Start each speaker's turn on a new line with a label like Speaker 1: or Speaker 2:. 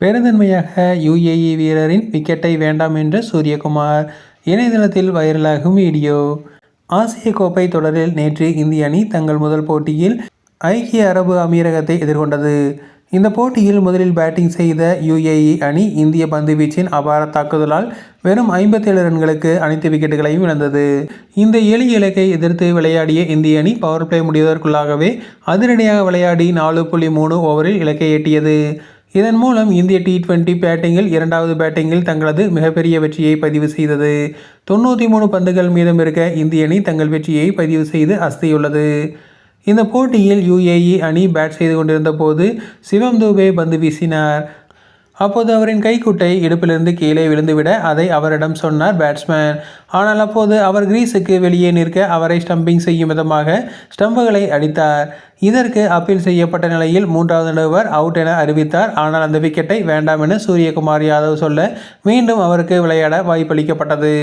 Speaker 1: பெருந்தன்மையாக UAE வீரரின் விக்கெட்டை வேண்டாம் என்று சூரியகுமார் இணையதளத்தில் வைரலாகும் வீடியோ. ஆசிய கோப்பை தொடரில் நேற்று இந்திய அணி தங்கள் முதல் போட்டியில் ஐக்கிய அரபு அமீரகத்தை எதிர்கொண்டது. இந்த போட்டியில் முதலில் பேட்டிங் செய்த யுஏஇ அணி இந்திய பந்துவீச்சின் அபார தாக்குதலால் வெறும் ஐம்பத்தேழு ரன்களுக்கு அனைத்து விக்கெட்டுகளையும் இழந்தது. இந்த எளிய இலக்கை எதிர்த்து விளையாடிய இந்திய அணி பவர் பிளே முடிவதற்குள்ளாகவே அதிரடியாக விளையாடி நாலு புள்ளி மூணு ஓவரில் இலக்கை எட்டியது. இதன் மூலம் இந்திய டி டுவெண்ட்டி பேட்டிங்கில் இரண்டாவது பேட்டிங்கில் தங்களது மிகப்பெரிய வெற்றியை பதிவு செய்தது. தொண்ணூற்றி மூணு பந்துகள் மீதம் இருக்க இந்திய அணி தங்கள் வெற்றியை பதிவு செய்து அஸ்தியுள்ளது இந்த போட்டியில் யுஏஇ அணி பேட் செய்து கொண்டிருந்த போது சிவம் தூபே பந்து வீசினார். அப்போது அவரின் கைக்குட்டை இடுப்பிலிருந்து கீழே விழுந்துவிட அதை அவரிடம் சொன்னார் பேட்ஸ்மேன். ஆனால் அப்போது அவர் கிரீஸுக்கு வெளியே நிற்க அவரை ஸ்டம்பிங் செய்யும் விதமாக ஸ்டம்புகளை அடித்தார். இதற்கு அப்பீல் செய்யப்பட்ட நிலையில் மூன்றாவது நடுவர் அவுட் என அறிவித்தார். ஆனால் அந்த விக்கெட்டை வேண்டாம் என சூரியகுமார் யாதவ் சொல்ல மீண்டும் அவருக்கு விளையாட வாய்ப்பளிக்கப்பட்டது.